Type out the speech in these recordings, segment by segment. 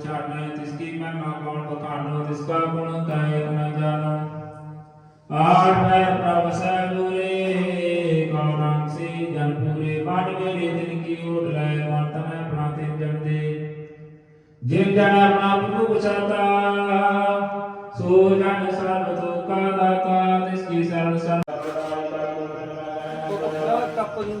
ਪਛਾਣੈ ਤਿਸ ਕੀ ਮਹਿਮਾ ਕੌਣ ਬਖਾਨੋ ਤਿਸ ਕਾ ਗੁਣ ਕਾਇ ਨ ਜਾਣੋ। ਆਠ ਹੈ ਪ੍ਰਭ ਸੈਲੂਰੇ ਕਉ ਨਾਮ ਸੇ ਜਨ ਪੂਰੇ ਬਾਣ ਮੇਰੇ ਦਿਨ ਕੀ ਓਟ ਲੈ ਮਨ ਤਮੈ ਆਪਣਾ ਤੇ ਜਨ ਦੇ ਜਿਨ ਜਨ ਆਪਣਾ ਪ੍ਰਭੂ ਪਛਾਤਾ ਸੋ ਜਨ ਸਰਬ ਤੋਕਾ ਦਾਤਾ, ਤਿਸ ਕੀ ਸਰਣ ਸਰਬ ਕੱਪ ਨੂੰ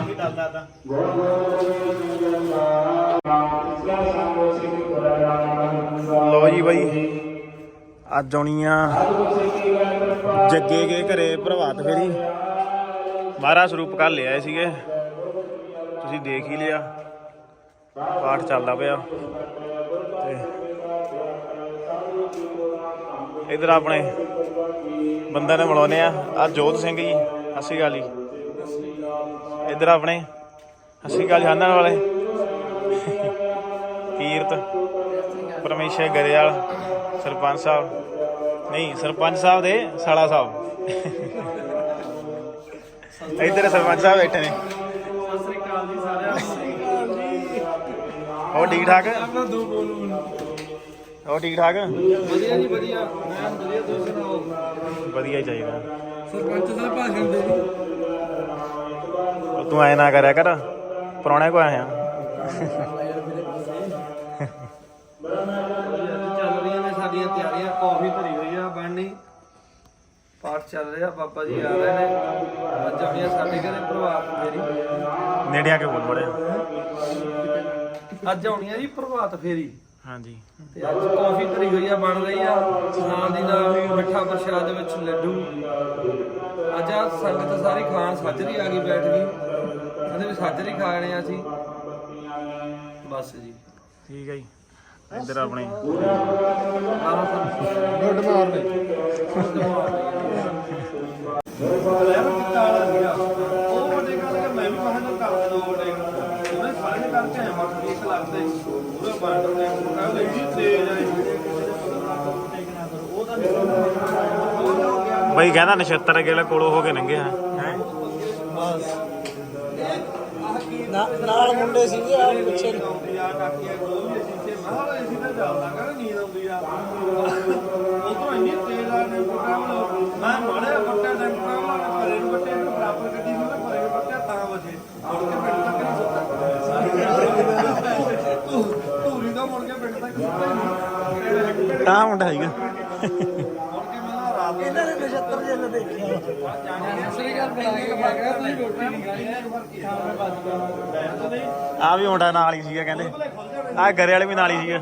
ਇਹ ਤਾਂ ਵੀ ਦੱਸਦਾ ਲੋ ਜੀ ਬਾਈ, ਅੱਜ ਆਉਣੀ ਆ ਜੱਗੇ ਕੇ ਘਰੇ ਪ੍ਰਭਾਤ ਫੇਰੀ। ਮਹਾਰਾਜ ਸਰੂਪ ਕਰ ਲਿਆਏ ਸੀਗੇ। ਤੁਸੀਂ ਦੇਖ ਹੀ ਲਿਆ। ਪਾਠ ਚੱਲਦਾ ਪਿਆ। ਤੇ ਇਧਰ ਆਪਣੇ ਬੰਦਾ ਨੇ ਮਿਲਾਉਨੇ ਆ। ਆ ਜੋਤ ਸਿੰਘ ਜੀ ਅਸੀਂ ਗੱਲ ਜੀ। ਇਧਰ ਆਪਣੇ। ਅਸੀਂ ਗੱਲ ਜਾਣਨ ਵਾਲੇ। ਕੀਰਤ ਪਰਮੇਸ਼ਰ ਗਰੇਵਾਲ ਸਰਪੰਚ ਸਾਹਿਬ। ਨਹੀਂ ਸਰਪੰਚ ਸਾਹਿਬ ਦੇ ਸਾਲਾ ਸਾਹਿਬ। ਇਧਰ ਸਰਪੰਚ ਸਾਹਿਬ ਬੈਠੇ ਨੇ। ਹੋਰ ਠੀਕ ਠਾਕ? ਹੋਰ ਠੀਕ ਠਾਕ? ਵਧੀਆ ਜੀ ਵਧੀਆ। ਮੈਂ ਵਧੀਆ ਤੁਸੀਂ ਸੁਣਾਓ? ਵਧੀਆ ਹੀ ਚਾਹੀਦਾ। ਸਰਪੰਚ ਸਾਹਿਬ ਭਾਸ਼ਣ ਦੇ ਤੂੰ ਐ ਨਾ ਕਰਿਆ ਕਰ। ਪੁਰਾਣੇ ਕੋ ਆਇਆ। ਚੱਲ ਰਹੀਆਂ ਨੇ ਸਾਡੀਆਂ ਤਿਆਰੀਆਂ ਕਾਫੀ ਧਰੀ ਹੋਈ ਆ ਬਣਨੀ ਪਾਠ ਚੱਲ ਰਿਹਾ ਬਾਬਾ ਜੀ ਆ ਰਹੇ ਨੇ। ਅੱਜ ਆਪਣੀਆਂ ਸਾਡੇ ਘਰੇ ਪ੍ਰਭਾਤ ਫੇਰੀ। ਨੇੜੇ ਆ ਕੇ ਬੋਲ ਬੜਿਆ ਅੱਜ ਆਉਣੀ ਆ ਜੀ ਪ੍ਰਭਾਤ ਫੇਰੀ। ਹਾਂਜੀ। ਤੇ ਅੱਜ ਕਾਫੀ ਧਰੀ ਹੋਈ ਆ ਬਣ ਰਹੀ ਆ। ਨਾਲ ਦੀ ਨਾਲ ਮਿੱਠਾ ਪ੍ਰਸ਼ਾਦ ਵਿੱਚ ਲੱਡੂ। ਅੱਜ ਆ ਸੰਗਤ ਸਾਰੀ ਖਾਣ ਸਾਜਰੀ ਆ ਗਈ ਬੈਠ ਗਈ ਕਹਿੰਦੇ ਵੀ ਸਾਜਰੀ ਖਾਣੇ ਆ ਅਸੀਂ। ਬਸ ਜੀ। ਠੀਕ ਹੈ ਜੀ। ਇੱਧਰ ਆਪਣੇ। ਗੁੱਡ ਮਾਰਨਿੰਗ ਉਹ ਵੱਡੇ ਗੱਲ ਕਿ ਮੈਂ ਵੀ ਮਹਾਂ ਨੂੰ ਕਰ ਦੋ। ਵੱਡੇ ਉਹਨੇ ਸਾਰੇ ਨੇ ਕਰਕੇ ਆਇਆ ਮੱਠ ਇੱਕ ਲੱਖ ਦੇ ਉਹਦਾ ਬੰਦ ਨੇ ਕਹਿੰਦਾ ਜੀ ਤੇਜ਼ ਆਈ ਉਹ ਤਾਂ ਹੋ ਗਿਆ ਬਈ ਕਹਿੰਦਾ ਨਛੱਤਰ ਗੇਲੇ ਕੋਲੋਂ ਹੋ ਕੇ ਲੰਘਿਆ ਹੈ ਨਾਲ ਮੁੰਡੇ ਸੀਗੇ ਆ ਪਿੱਛੇ ਤੇ ਮੁੰਡਾ ਰਾਤ ਇਹਨਾਂ ਨੇ 75 ਜਿੰਨ ਦੇਖਿਆ ਸ੍ਰੀ ਅਕਾਲ ਬਣਾ ਕੇ ਮੈਂ ਕਿਹਾ ਤੁਸੀਂ ਰੋਟੀ ਨਹੀਂ ਖਾਣੀ ਖਾਣਾ ਬਚ ਗਿਆ ਆ ਵੀ ਮੁੰਡਾ ਨਾਲ ਹੀ ਸੀਗਾ ਕਹਿੰਦੇ। ਆ ਗਰੇ ਵਾਲੇ ਵੀ ਨਾਲ ਹੀ ਸੀਗਾ।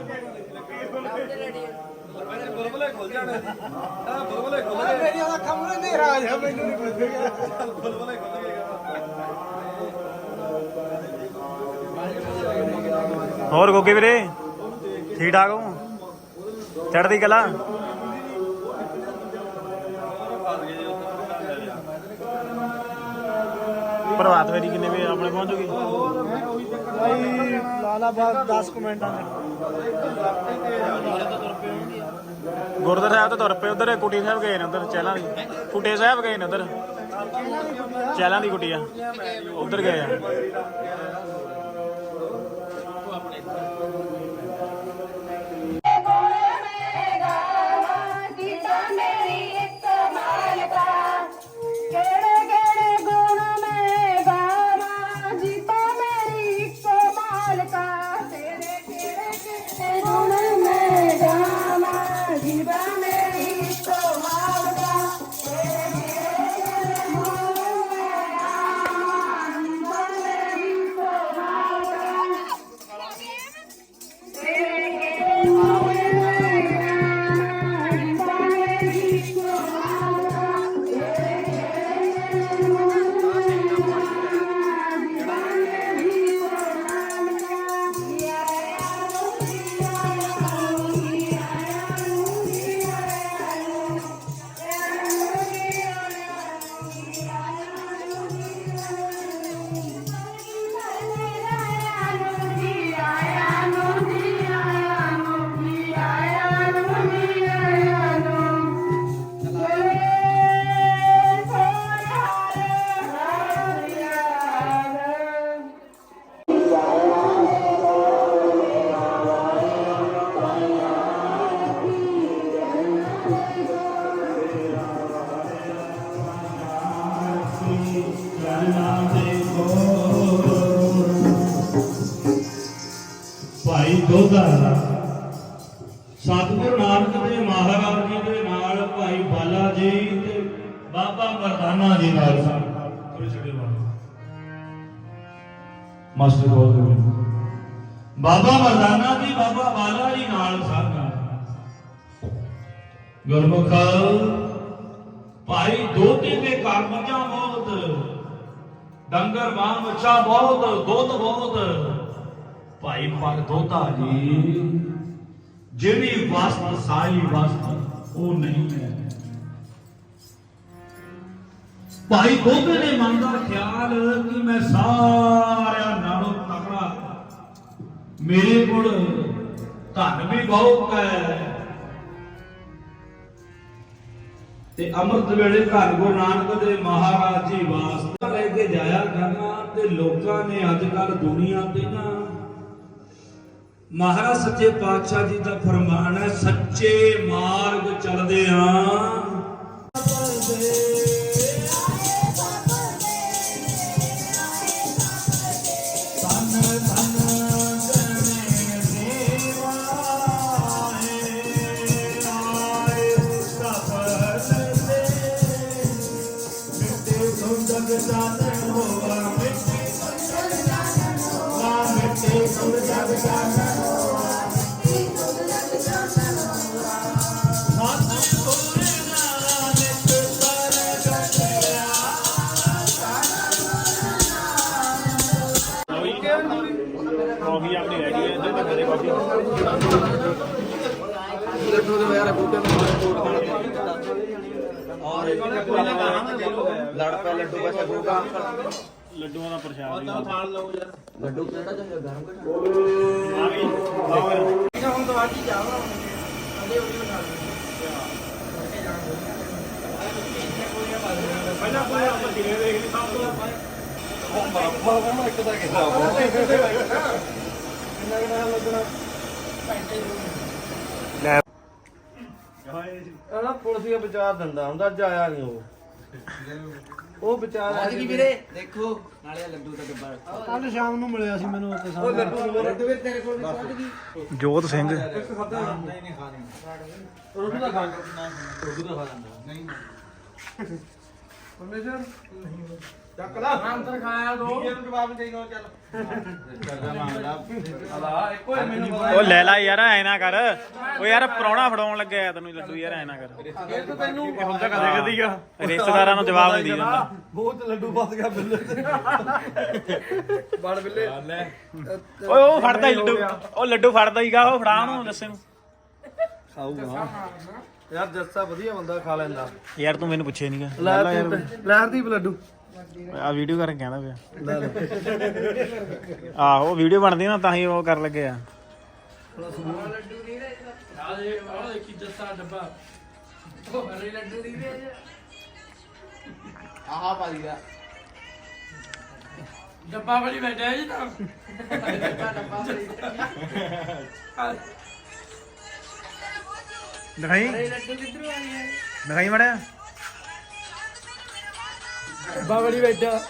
ਬੁਲਬੁਲੇ ਖੁੱਲ ਜਾਣੇ ਆ ਬੁਲਬੁਲੇ ਖੁੱਲ ਗਏ ਮੇਰੀਆਂ ਅੱਖਾਂ ਮੂਰੇ ਹਨੇਰਾ ਆ ਜਾ ਮੈਨੂੰ ਨਹੀਂ ਪਤਾ। ਬੁਲਬੁਲੇ ਖੁੱਲ ਗਏ ਹੋਰ ਗੋਗੇ ਵੀਰੇ ਠੀਕ ਠਾਕ ਹੋ? ਚੜਦੀ ਕਲਾ? ਪ੍ਰਭਾਤ ਫੇਰੀ ਕਿੰਨੇ ਵਜੇ ਆਪਣੇ ਭਾਈ ਬਾਦ 10 ਕਮੈਂਟਾਂ ਗੁਰਦੁਆਰਾ ਸਾਹਿਬ ਤੋਂ ਤੁਰ ਪਏ ਉਧਰ ਕੁਟੀ ਸਾਹਿਬ ਗਏ ਨੇ ਉਧਰ ਚਹਿਲਾਂ ਦੀ। ਕੁਟੇ ਸਾਹਿਬ ਗਏ ਨੇ ਉਧਰ? ਚਹਿਲਾਂ ਦੀ ਕੁਟੀ ਆ ਉਧਰ ਗਏ ਆ। ਮਾਸਟਰ ਕੋਲ ਦੇ ਬਾਬਾ ਮਰਦਾਨਾ ਜੀ, ਬਾਬਾ ਬਾਲਾ ਜੀ ਨਾਲ ਸਨ ਗੁਰਮੁਖ, ਭਾਈ ਦੋਤੇ ਦੇ ਘਰ ਮੱਝਾਂ ਬਹੁਤ, ਡੰਗਰ ਬਾਣ ਮੱਛਾ ਬਹੁਤ, ਦੁੱਧ ਬਹੁਤ। ਭਾਈ ਪਰ ਦੋਤਾ ਜੀ, ਜਿਹੜੀ ਵਸਤ, ਸਾਈ ਵਸਤ, ਉਹ ਨਹੀਂ ਹੈ। ਭਾਈ ਦੋਤੇ ਨੇ ਮਨ ਦਾ ਖਿਆਲ ਕਿ ਮੈਂ ਸਾਰਿਆਂ ਨਾਲੋਂ ਤਕੜਾ ਮੇਰੇ ਕੋਲ ਧਨ ਵੀ ਬਹੁਤ ਹੈ। ਤੇ ਅੰਮ੍ਰਿਤ ਵੇਲੇ ਧੰਨ ਗੁਰੂ ਨਾਨਕ ਦੇ ਮਹਾਰਾਜ ਜੀ ਵਾਸਤੇ ਲੈ ਕੇ ਜਾਇਆ ਕਰਨਾ ਤੇ ਲੋਕਾਂ ਨੇ ਅੱਜ ਕੱਲ ਦੁਨੀਆ ਤੇ ਨਾ ਮਹਾਰਾਜ ਸੱਚੇ ਪਾਤਸ਼ਾਹ ਜੀ ਦਾ ਫਰਮਾਨ ਹੈ, ਸੱਚੇ ਮਾਰਗ ਚੱਲਦੇ ਆਂ। ਸੁੰਦਰ ਜਾਨ ਹੋਵਾ ਮਿੱਟੇ ਸੁੰਦਰ ਜਾਨ ਹੋਵਾ ਕਾਫੀ ਆਪਣੀ ਰੈਡੀ ਹੈ ਇੱਧਰ ਤਾਂ ਘਰੇ ਕਾਫੀ ਲੜ ਪੈ ਲੱਡੂ ਬਸ ਗੋਗਾ ਲੱਡੂਆਂ ਦਾ ਪ੍ਰਸ਼ਾਦ ਵੀ ਖਾਣ ਲਓ ਯਾਰ। ਲੱਡੂ ਕਿਹੜਾ ਚਾਹੀਦਾ ਗਰਮ ਆ ਗਈ ਆਓ ਯਾਰ। ਹੁਣ ਤਾਂ ਅੱਜ ਹੀ? ਜਾਵਾਂ ਅਜੇ ਉਹਦੀ ਬਣਾ ਪਹਿਲਾਂ ਕੋਈ ਆਪਾਂ ਜਿਵੇਂ ਦੇਖ ਲਈ ਸਭ ਤੋਂ ਬਾਬਾ ਕਹਿੰਦਾ ਇੱਕ ਤਾਂ ਕਿਹਾ। ਕਿੰਨਾ ਕਿੰਨਾ ਲੱਗਣਾ ਇਹਦਾ ਪੁਲਿਸ ਹੀ ਵਿਚਾਰ ਦਿੰਦਾ ਹੁੰਦਾ ਅੱਜ ਆਇਆ ਨਹੀਂ ਉਹ। ਉਹ ਵਿਚਾਰ ਪਹੁੰਚ ਗਈ ਵੀਰੇ? ਦੇਖੋ ਨਾਲੇ ਆਹ ਲੱਡੂ ਦਾ ਡੱਬਾ ਕੱਲ ਸ਼ਾਮ ਨੂੰ ਮਿਲਿਆ ਸੀ ਮੈਨੂੰ ਉੱਥੇ ਸਾਹਮਣੇ ਉਹ ਲੱਡੂ ਲੱਡੂ ਵੀਰੇ ਤੇਰੇ ਕੋਲ ਵੀ ਪਹੁੰਚ ਗਈ। ਜੋਤ ਸਿੰਘ। ਇੱਕ ਖਾਦਾ ਨਹੀਂ ਨਹੀਂ ਖਾਣੀ ਰੋਟੀ ਦਾ ਖਾਣਾ ਰੋਟੀ ਦਾ ਖਾ ਲੈਂਦਾ। ਨਹੀਂ। ਪਰਮੇਸ਼ਰ ਚੱਕ ਲਾ। ਅੰਦਰ ਖਾਇਆ ਦੋ। ਇਹਨੂੰ ਜਵਾਬ ਦੇ ਦੋ ਚੱਲ। ਚੱਲਦਾ ਮਾਮਲਾ ਅਲਾ ਇੱਕੋ ਹੀ ਮੈਨੂੰ ਪਤਾ। ਉਹ ਲੈ ਲੈ ਯਾਰ ਐ ਨਾ ਕਰ। ਉਹ ਯਾਰ ਪ੍ਰਾਹੁਣਾ ਫੜਾਉਣ ਲੱਗਿਆ ਤੈਨੂੰ ਲੱਡੂ ਯਾਰ ਐ ਨਾ ਕਰ। ਇਹ ਤਾਂ ਤੈਨੂੰ ਹੁਣ ਤਾਂ ਕਦੇ ਕਦੀ ਆ। ਰਿਸ਼ਤੇਦਾਰਾਂ ਨੂੰ ਜਵਾਬ ਨਹੀਂ ਦੇ ਦਿੰਦਾ ਬਹੁਤ ਲੱਡੂ ਫਸ ਗਿਆ ਬਿੱਲੇ ਤੇ। ਬੜ ਬਿੱਲੇ। ਓਏ ਉਹ ਫੜਦਾ ਹੀ ਲੱਡੂ। ਉਹ ਲੱਡੂ ਫੜਦਾ ਹੀਗਾ ਉਹ ਫੜਾ ਉਹਨੂੰ ਦੱਸੇ ਨੂੰ। ਖਾਊਗਾ। ਯਾਰ ਜੱਸਾ ਵਧੀਆ ਬੰਦਾ ਖਾ ਲੈਂਦਾ। ਯਾਰ ਤੂੰ ਮੈਨੂੰ ਪੁੱਛੇ ਨਹੀਂਗਾ ਲੈ ਲਹਿਰ ਦੀ ਲੱਡੂ। ਆ ਵੀਡੀਓ ਕਰਨ ਕਹਿੰਦਾ ਪਿਆ। ਆਹੋ ਵੀਡੀਓ ਬਣਦੀ ਨਾ ਤਾਂ ਹੀ ਉਹ ਕਰਨ ਲੱਗੇ ਆ। ਆਹ ਪਾ ਦੀਦਾ ਡੱਬਾ ਵਾਲੀ ਬੈਠਾ ਹੈ ਜੀ ਤਾਂ। ਦਿਖਾਈ? ਦਿਖਾਈ ਮੜਿਆ ਡੱਬਾ ਵਾਲੀ ਬੈਠਾ।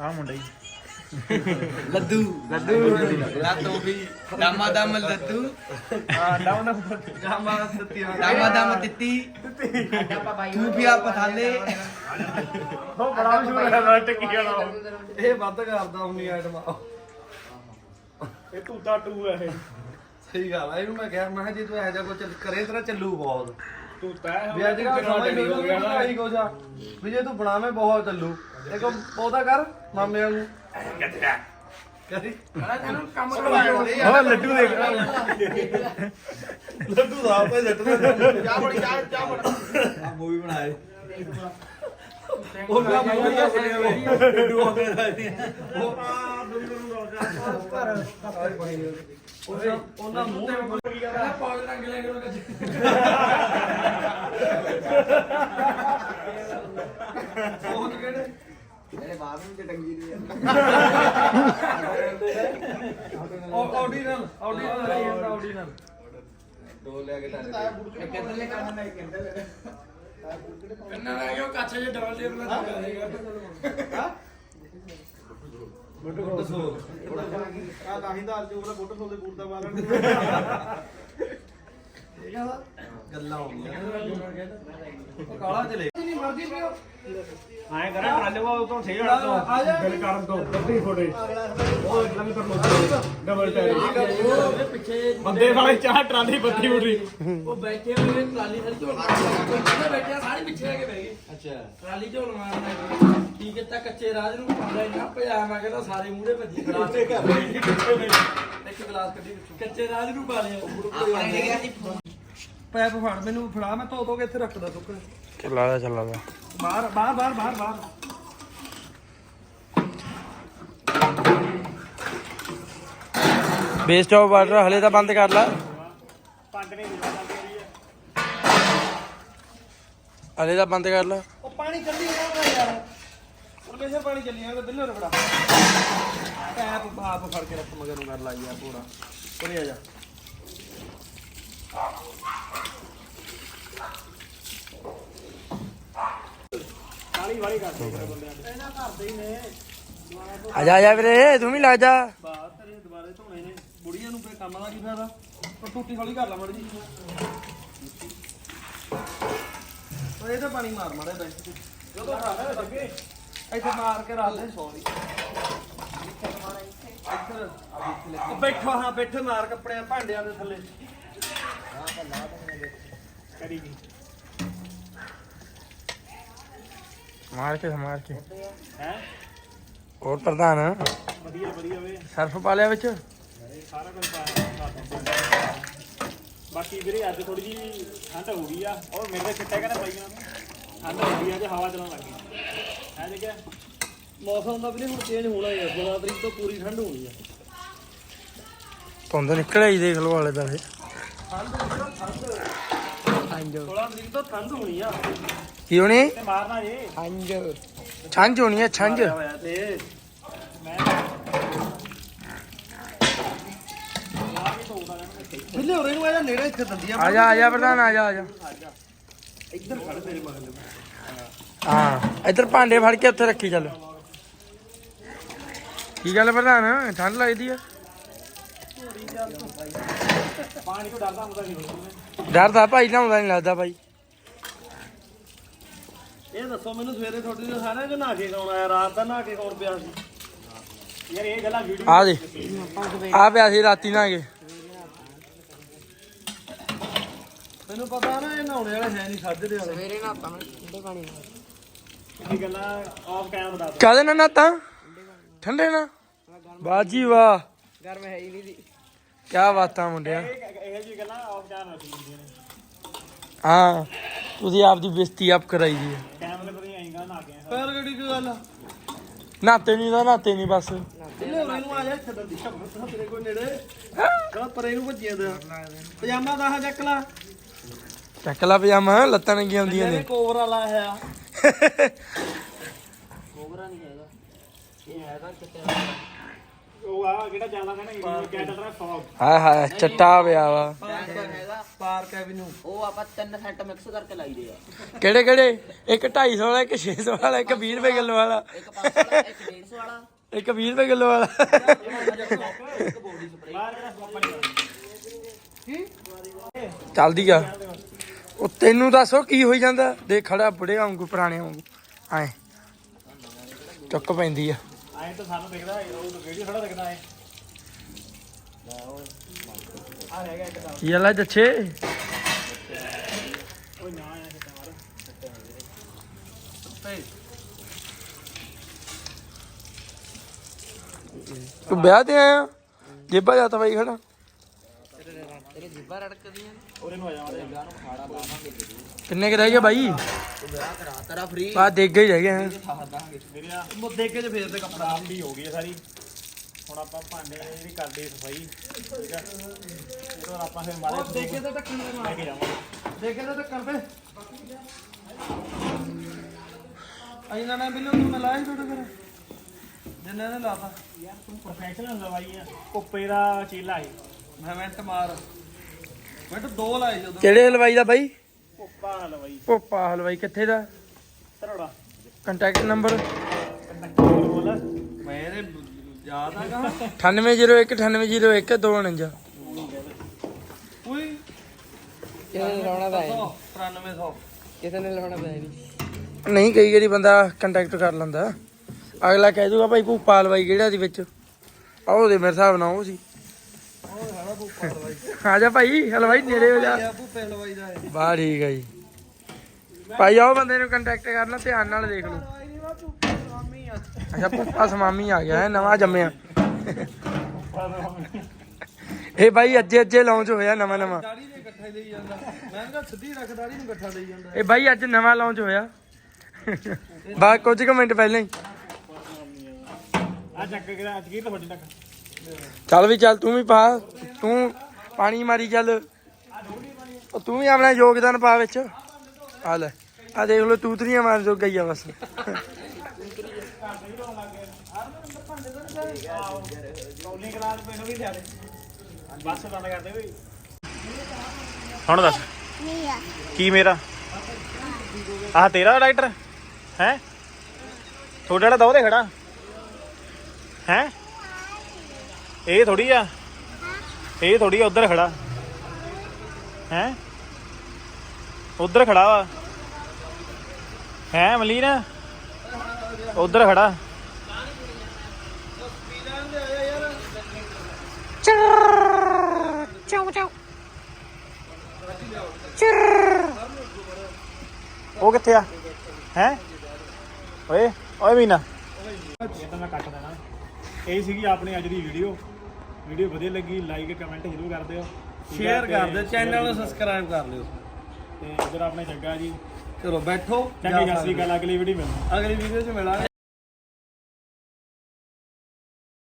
ਆ ਮੁੰਡਾ ਹੀ। ਲੱਡੂ। ਲੱਡੂ। ਲੱਡੂ। ਵੀ ਦਮਾ ਦਮ ਲੱਡੂ ਜਾਮਾ ਦਿੱਤੀ ਦਮਾ ਦਮ ਦਿੱਤੀ। ਤੂੰ ਵੀ ਆ ਪਥਾਲੇ ਉਹ ਬੜਾ ਮਸ਼ਹੂਰ ਹੈ ਨਾ ਟਿੱਕੀ ਵਾਲਾ ਇਹ ਵੱਧ ਕਰਦਾ ਹੁੰਨੀ ਆਈਟਮ ਇਹ ਤੂਤਾ ਟੂ ਹੈ ਇਹ। ਸਹੀ ਗੱਲ ਆ ਇਹਨੂੰ ਮੈਂ ਕਿਹਾ ਮੈਂ ਕਿਹਾ ਜੇ ਤੂੰ ਇਹੋ ਜਿਹਾ ਕੁਝ ਕਰੇ ਤੇਰਾ ਚੱਲੂ ਬਹੁਤ। ਤੂਤਾ ਵੀ ਅੱਜ ਕੱਲ੍ਹ ਸਮਝ ਨਹੀਂ ਹੋ ਗਿਆ ਨਾ। ਇਹੀ ਕੁਝ ਆ। ਵੀ ਜੇ ਤੂੰ ਬਣਾਵੇਂ ਬਹੁਤ ਚੱਲੂ। ਇੱਕ ਪੌਦਾ ਕਰ ਮਾਮੇ ਵਾਂਗੂ ਕਰੀ। ਕੰਮ ਕਰਵਾਉਣੇ ਉਹ ਲੱਡੂ ਦੇਖ। ਲੱਡੂ ਦਾ ਆਪੇ ਜੱਟ ਦੇ ਚਾਹ ਬੜੀ ਚਾਹ ਚਾਹ ਬੜਾ ਆ ਮੂਵੀ ਬਣਾਏ। ਉਹ ਨਾ ਮੂਵੀ ਦਾ ਬਣਿਆ ਵੇ ਲੱਡੂ ਆ ਕੇ ਉਹ ਆ ਦੁੰਦਰ ਨੂੰ ਰੋਜਾ। ਉਹਨਾਂ ਉਹਨਾਂ ਮੂੰਹ ਤੇ ਪੌੜ ਰੰਗ ਲੈ ਕੇ ਉਹਨੂੰ ਬਹੁਤ ਕਿਹੜੇ? ਮੇਰੇ ਨੂੰ ਤੇ ਟੰਗੀ ਦੀ ਉਹ ਆਡੀਨਲ ਆਡੀਨਲ ਆਡੀਨਲ। ਦੋ ਲੈ ਕੇ ਤਾਰੇ ਕਿੱਧਰ ਲੈ ਕਰਨਾ ਮੈਂ ਕਿੱਧਰ ਕੰਨਾ ਰਹਿ ਗਿਆ ਉਹ ਕੱਛ ਜੇ ਡਬਲ ਲੇਅਰ ਨਾਲ ਦੇਗਾ ਬੁੱਟ ਸੋਲ ਆ ਤਾਂ ਹੀ ਦਾ ਅੱਜ ਉਹਦਾ ਬੁੱਟ ਸੋਲ ਦੇ ਬੂਟ ਦਾ ਮਾਰਨ ਗੱਲਾਂ ਹੋ ਗਈਆਂ। ਉਹ ਕਾਲਾ ਚਲੇ। ਨਹੀਂ ਮਰਦੀ ਪਿਓ ਐਂ ਕਰਾਂ ਟਰਾਲੇ ਵਾ ਉਤੋਂ ਸਹੀ ਹਟ ਤੋਂ ਆ ਜਾ। ਗੱਲ ਕਰਨ ਤੋਂ। ਬੱਤੀ ਫੋਟੇ ਉਹ ਡਬਲ ਟਾਇਰ ਪਿੱਛੇ ਬੰਦੇ ਵਾਲੇ ਚਾਹ ਟਰਾਲੀ ਬੱਤੀ ਉੱਡ ਰਹੀ। ਉਹ ਬੈਠੇ ਹੋਏ ਟਰਾਲੀ ਝੋਲ ਮਾਰਦੇ ਸਾਰੇ ਪਿੱਛੇ ਆ ਕੇ ਬਹਿ ਗਏ। ਅੱਛਾ। ਟਰਾਲੀ ਝੋਲ ਮਾਰਨਾ ਕੀ ਕੀਤਾ? ਕੱਚੇ ਰਾਜ ਨੂੰ ਪਾਉਂਦਾ ਇੰਨਾ ਪਿਆ ਮੈਂ ਕਹਿੰਦਾ ਸਾਰੇ ਮੂਹਰੇ ਭੱਜੀ। ਗਲਾਸ ਇੱਕ ਗਲਾਸ ਕੱਢੀ ਵਿੱਚੋਂ। ਕੱਚੇ ਰਾਜ ਨੂੰ ਪਾ ਲਿਆ। ਪੈਪ ਫੜ ਮੈਨੂੰ ਫੜਾ ਮੈਂ ਧੋ ਧੋ ਕੇ ਇੱਥੇ ਰੱਖਦਾ ਸੁੱਕ ਚੱਲਾ ਦਾ ਚੱਲਾ ਦਾ। ਬਾਹਰ ਬਾਹਰ ਬਾਹਰ ਬਾਹਰ ਬਾਹਰ। ਬੇਸ ਸਟਾਪ ਵਾਟਰ ਹਲੇ ਤਾਂ ਬੰਦ ਕਰ ਲਾ। ਹਲੇ ਤਾਂ ਬੰਦ ਕਰ ਲਾ। ਉਹ ਪਾਣੀ ਚੱਲੀ ਜਾਂਦਾ ਯਾਰ। ਪਰਮੇਸ਼ਰ ਪਾਣੀ ਚੱਲੀ ਜਾਂਦਾ? ਬਿੱਲੋ ਰਫੜਾ ਪੈਪ ਆਪ ਫੜ ਕੇ ਰੱਖ ਮਗਰ ਨੂੰ ਕਰ ਲਾਈ ਯਾਰ ਪੂਰਾ। ਉਰੇ ਆ ਜਾ। ਆ ਜਾ ਆ ਜਾ ਵੀਰੇ ਤੂੰ ਵੀ ਲੱਗ ਜਾ। ਬਾਹਰ ਤੇਰੇ ਦੁਬਾਰੇ ਧੋਣੇ ਨੇ। ਬੁੜੀਆਂ ਨੂੰ ਫੇ ਕੰਮ ਦਾ ਕੀ ਫਾਇਦਾ? ਪਰ ਟੂਟੀ ਹੌਲੀ ਕਰ ਲਾ ਮੜ ਜੀ ਉਹ ਇਹ ਤਾਂ ਪਾਣੀ ਮਾਰ ਮਾਰੇ ਬੈਂਚ ਤੇ ਜਦੋਂ ਖਾਣਾ ਲੱਗੇ। ਇੱਥੇ ਮਾਰ ਕੇ ਰੱਖ ਦੇ ਸੌਰੀ ਇੱਧਰ ਉਹ ਬੈਠੋ ਹਾਂ ਬੈਠੇ ਮਾਰ ਕੱਪੜਿਆਂ ਭਾਂਡਿਆਂ ਦੇ ਥੱਲੇ। ਕਰੀ ਮਾਰ ਕੇ ਮਾਰ ਕੇ। ਹੈ? ਹੋਰ ਪ੍ਰਧਾਨ। ਵਧੀਆ ਵਧੀਆ ਵੇ। ਸਰਫ ਪਾ ਲਿਆ ਵਿੱਚ। ਸਾਰਾ ਕੁਝ ਪਾਇਆ ਬਾਕੀ ਵੀਰੇ ਅੱਜ ਥੋੜੀ ਜੀ ਠੰਡ ਹੋ ਗਈ ਆ। ਔਰ ਮੇਰੇ ਤੇ ਚਿੱਟਾ ਕਹਿੰਦਾ ਬਾਈਆਂ ਨੂੰ ਠੰਡ ਹੋ ਗਈ ਆ ਜੇ ਹਵਾ ਚੱਲਣ ਲੱਗ ਗਈ। ਹੈ ਦੇਖਿਆ ਮੌਸਮ ਦਾ ਵੀ ਹੁਣ ਚੇਂਜ ਹੋਣਾ ਹੀ ਆ। 16 ਤਰੀਕ ਤੋਂ ਪੂਰੀ ਠੰਡ ਹੋਣੀ ਆ। ਧੁੰਦ ਨਿਕਲ ਆਈ ਦੇਖ ਲਓ ਵਾਲੇ ਦਾ ਫੇ 16 ਤਰੀਕ ਤੋਂ ਠੰਡ ਹੋਣੀ ਆ। ਕੀ ਹੋਣੀ? ਤੇ ਮਾਰਨਾ ਜੀ। ਛੰਝ ਹੋਣੀ ਹੈ ਛੰਝ। ਹੋਇਆ ਤੇ। ਬਿੱਲੇ ਹੋਰੇ ਨੂੰ ਆ ਜਾ ਨੇੜੇ ਇੱਥੇ ਦੰਦੀਆਂ ਆ ਜਾ ਆ ਜਾ ਪ੍ਰਧਾਨ ਆ ਜਾ ਆ ਜਾ। ਇੱਧਰ ਖੜ ਤੇਰੇ ਮਗਰ ਹਾਂ। ਇੱਧਰ ਭਾਂਡੇ ਫੜ ਕੇ ਉੱਥੇ ਰੱਖੀ ਚੱਲ। ਕੀ ਗੱਲ ਪ੍ਰਧਾਨ ਠੰਡ ਲੱਗਦੀ ਆ? ਪਾਣੀ ਤੋਂ ਡਰਦਾ ਹੁੰਦਾ ਨਹੀਂ ਡਰਦਾ ਭਾਈ ਨਹਾਉਂਦਾ ਨਹੀਂ ਲੱਗਦਾ ਭਾਈ। ਇਹ ਦੱਸੋ ਮੈਨੂੰ ਸਵੇਰੇ ਤੁਹਾਡੇ ਸਾਰਿਆਂ ਚ ਨਹਾ ਕੇ ਕੌਣ ਆਇਆ? ਰਾਤ ਦਾ ਨਹਾ ਕੇ ਕੌਣ ਪਿਆ ਸੀ? ਯਾਰ ਇਹ ਗੱਲਾਂ ਵੀਡੀਓ ਆ ਦੇ। ਆ ਪਿਆ ਸੀ ਰਾਤੀ ਨਾ ਕੇ। ਮੈਨੂੰ ਪਤਾ ਨਾ ਇਹ ਨਹਾਉਣੇ ਵਾਲੇ ਹੈ ਨਹੀਂ ਸਾਜਰੇ ਵਾਲੇ। ਇਹ ਗੱਲਾਂ ਆਫ ਕੈਮ ਦੱਸ। ਕਾਹਦੇ ਨਾਲ ਨਾਤਾ ਠੰਡੇ ਨਾਲ? ਬਾਜੀ ਵਾਹ। ਗਰਮ ਹੈ ਹੀ ਨਹੀਂ ਦੀ ਕੀ ਬਾਤਾਂ ਮੁੰਡਿਆ। ਇਹ ਜਿਹੀ ਗੱਲਾਂ ਆਫ ਕੈਮ ਰੱਖੀ ਹੁੰਦੀਆਂ ਨੇ। ਹਾਂ ਤੁਸੀਂ ਆਪਦੀ ਬੇਇੱਜ਼ਤੀ ਆਪ ਕਰਾਈ ਦੀ ਹੈ। ਕੈਮਰੇ ਪਰ ਹੀ ਆਏਗਾ ਨਾ ਕੇ ਫੇਰ ਕਿਹੜੀ ਕੋਈ ਗੱਲ ਨਾਤੇ ਨਹੀਂ ਦਾ ਨਾਤੇ ਨਹੀਂ ਬਸ। ਬਿੱਲੇ ਹੋਰੇ ਨੂੰ ਆ ਜਾ ਇੱਥੇ ਦੰਦੀਆਂ ਬਸ ਤੇਰੇ ਕੋਲ ਨੇੜੇ। ਕਹਿੰਦਾ ਪਰੇ ਨੂੰ ਭੱਜਿਆ ਦੇ ਪਜਾਮਾ ਦਾ ਹਾਂ ਚੱਕ ਲਾ। ਚੱਕ ਲਾ ਪਜਾਮਾ ਲੱਤਾਂ ਨੰਗੀਆਂ ਹੁੰਦੀਆਂ ਨੇ। ਕੋਬਰਾ ਲਾਇਆ ਉਹ ਆ ਕਿਹੜਾ ਜਾਂਦਾ ਕਹਿੰਦਾ ਕੈਟਲ ਦਾ ਫੌਗ। ਹਾਏ ਹਾਏ ਚੱਟਾ ਪਿਆ ਵਾ। ਪਾਰਕ ਐਵਨਿਊ ਉਹ ਆਪਾਂ 3 ਸੈੱਟ ਮਿਕਸ ਕਰਕੇ ਲਾਈਦੇ ਆ। ਕਿਹੜੇ ਕਿਹੜੇ? ਇੱਕ 250 ਵਾਲਾ ਇੱਕ 600 ਵਾਲਾ ਇੱਕ 20 ਰੁਪਏ ਕਿਲੋ ਵਾਲਾ। ਇੱਕ 500 ਵਾਲਾ ਇੱਕ 150 ਵਾਲਾ। ਇੱਕ 20 ਰੁਪਏ ਕਿਲੋ ਵਾਲਾ। ਇੱਕ ਬੋਡੀ ਸਪਰੇ ਬਾਹਰ ਜਿਹੜਾ ਸਵਾਪਾ ਨਹੀਂ ਚੱਲਦੀ ਆ। ਉਹ ਤੈਨੂੰ ਦੱਸੋ ਕੀ ਹੋਈ ਜਾਂਦਾ? ਦੇਖ ਖੜਾ ਬੁੜੇ ਵਾਂਗੂ ਪੁਰਾਣੇ ਵਾਂਗੂ। ਐ ਚੁੱਕ ਪੈਂਦੀ ਆ। ਆਏ ਤਾਂ ਸਾਨੂੰ ਦਿਖਦਾ ਉਹ ਵੀਡੀਓ ਥੋੜਾ ਦਿਖਦਾ ਹੈ ਆ ਰਹਿ ਗਿਆ ਇੱਕ ਤਾਂ। ਕੀ ਹਾਲ ਆ ਜੱਛੇ? ਉਹ ਨਾ ਆਇਆ ਕਿਤੇ ਮਾਰ ਤੂੰ ਵਿਆਹ ਤੇ ਆਇਆ? ਜੇਬਾ ਜਾਤਾ ਬਾਈ ਖੜਾ। ਤੇਰੇ ਜਿੱਬਾਂ ਰੜਕਦੀਆਂ ਉਹਦੇ ਨੂੰ ਆ ਜਾਵਾਂਗੇ ਵਿਆਹ ਨੂੰ ਖਾੜਾ ਲਾਵਾਂਗੇ ਕਿੰਨੇ ਕੁ ਰਹਿ ਗਏ ਬਾਈ ਵਿਆਹ ਕਰਾ ਤੇਰਾ ਫ੍ਰੀ ਆ ਦੇਖ ਗਏ ਰਹਿ ਗਏ ਹੈਂ। ਮੇਰੇ ਆ ਮੁੱਦੇ ਕੇ ਤੇ ਫੇਰ ਤੇ ਕੱਪੜਾ ਖਰਾਬ ਵੀ ਹੋ ਗਈ ਹੈ ਸਾਰੀ। ਹੁਣ ਆਪਾਂ ਭਾਂਡੇ ਦੀ ਕਰਦੇ ਹਾਂ ਸਫ਼ਾਈ ਠੀਕ ਹੈ ਇਹ ਤੋਂ ਆਪਾਂ ਫਿਰ ਮਾਰੇ ਉਹ ਦੇਖੇ ਤਾਂ ਢੱਕਣ ਦੇ ਲੈ ਮਾਰ ਕੇ ਜਾਵਾਂਗੇ। ਦੇਖੇ ਤਾਂ ਢੱਕਣ ਤੇ। ਇਹਨਾਂ ਨੇ ਬਿੱਲੂ ਨੂੰ ਮਿਲਾਇਆ ਤੁਹਾਡੇ ਘਰ ਜਿੰਨੇ ਨੇ ਲਾਤਾ। ਯਾਰ ਤੂੰ ਪ੍ਰੋਫੈਸ਼ਨਲ ਦਵਾਈ ਆ। ਕੁੱਪੇ ਦਾ ਚੀਲਾ ਹੈ ਮੈਂ ਮਿੰਟ ਮਾਰ। ਮਿੰਟ ਦੋ ਲਾਏ ਜਦੋਂ ਕਿਹੜੇ ਹਲਵਾਈ ਦਾ ਬਾਈ? ਭੋਪਾ ਹਲਵਾਈ। ਕਿੱਥੇ ਦਾ? ਤਰੋੜਾ ਕੰਟੈਕਟ ਨੰਬਰ ਮੈਂ ਇਹਦੇ ਯਾਦ ਆ ਗਾ। 9801 9801 249 ਕੋਈ ਲਾਉਣਾ ਹੈ ਨਹੀਂ। 9300 ਕਿਸੇ ਨੇ ਲਾਉਣਾ ਤਾਂ ਹੈ ਨਹੀਂ। ਨਹੀਂ ਕਈ ਵਾਰੀ ਬੰਦਾ ਕੰਟੈਕਟ ਕਰ ਲੈਂਦਾ। ਅਗਲਾ ਕਹਿ ਦੂਗਾ ਭਾਈ ਭੂਪਾ ਹਲਵਾਈ ਕਿਹੜਾ ਦੀ ਵਿੱਚ? ਆਹ ਉਹਦੇ ਮੇਰੇ ਹਿਸਾਬ ਨਾਲ ਉਹ ਸੀ। ਆ ਜਾ ਭਾਈ, ਹਲਵਾਈ ਨੇੜੇ ਹੋ ਜਾ। ਆ ਭੂਪੇ ਦਾ ਹੈ ਬਾ ਠੀਕ ਹੈ ਜੀ। ਭਾਈ ਆਓ ਬੰਦੇ ਨੂੰ ਕੰਟੈਕਟ ਕਰਨਾ, ਧਿਆਨ ਨਾਲ ਦੇਖ ਲਓ। ਅੱਛਾ ਭੂਪਾ ਸਮਾਮੀ ਆ ਗਿਆ, ਹੈ, ਨਵਾਂ ਜੰਮਿਆ। ਇਹ ਭਾਈ, ਅੱਜੇ ਅੱਜੇ ਲਾਂਚ ਹੋਇਆ ਨਵਾਂ ਨਵਾਂ। ਦਾੜੀ ਨੇ ਇਕੱਠਾ ਲਈ ਜਾਂਦਾ ਮੈਂ ਕਿਹਾ ਸਿੱਧੀ ਰੱਖ ਦਾੜੀ ਨੂੰ ਇਕੱਠਾ ਲਈ ਜਾਂਦਾ ਇਹ ਭਾਈ, ਅੱਜ ਨਵਾਂ ਲਾਂਚ ਹੋਇਆ। ਬਾ ਕੁਝ ਕੁ ਮਿੰਟ ਪਹਿਲਾਂ ਹੀ। ਆ ਚੱਕ ਕੇ ਅੱਜ ਕੀ ਤੁਹਾਡੇ ਤੱਕ ਚੱਲ ਵੀ ਚੱਲ, ਤੂੰ ਵੀ ਪਾ, ਤੂੰ ਪਾਣੀ ਮਾਰੀ ਚੱਲ। ਉਹ ਤੂੰ ਵੀ ਆਪਣਾ ਯੋਗਦਾਨ ਪਾ ਵਿੱਚ। ਆ ਲੈ, ਆ ਦੇਖ ਲੋ ਤੂਤਰੀਆਂ ਮਾਰ ਜੋ ਗਈ ਆ ਬਸ। ਹੁਣ ਦੱਸ, ਕੀ ਮੇਰਾ? ਆਹ ਤੇਰਾ ਡਾਕਟਰ ਹੈ? ਤੁਹਾਡਾ ਜਿਹੜਾ ਦੋਦੇ ਖੜਾ। ਹੈ? ਇਹ ਥੋੜੀ ਆ। ਇਹ ਥੋੜੀ ਉਧਰ ਖੜਾ। ਹੈ? ਉਧਰ ਖੜਾ ਵਾ। ਹੈ, ਮਲੀਨ? ਉਧਰ ਖੜਾ। ਉਹ ਕਿੱਥੇ ਆ? ਹੈ? ਓਏ ਓਏ ਮੀਨਾ। ਇਹ ਤਾਂ ਮੈਂ ਕੱਟ ਦੇਣਾ। ਇਹ ਸੀਗੀ ਆਪਣੀ ਅੱਜ ਦੀ ਵੀਡੀਓ ਵੀਡੀਓ ਵਧੀਆ ਲੱਗੀ ਲਾਈਕ ਕਮੈਂਟ ਜ਼ਰੂਰ ਕਰ ਦਿਓ। ਸ਼ੇਅਰ ਕਰ ਦਿਓ ਚੈਨਲ ਨੂੰ ਸਬਸਕ੍ਰਾਈਬ ਕਰ ਲਿਓ। ਤੇ ਇਧਰ ਆਪਣੇ ਜੱਗਾ ਜੀ। ਚਲੋ ਬੈਠੋ ਚੰਗੀ ਸਤਿ ਸ੍ਰੀ ਅਕਾਲ ਅਗਲੀ ਵੀਡੀਓ ਮਿਲਦੀ ਅਗਲੀ ਵੀਡੀਓ 'ਚ ਮਿਲਾਂਗੇ।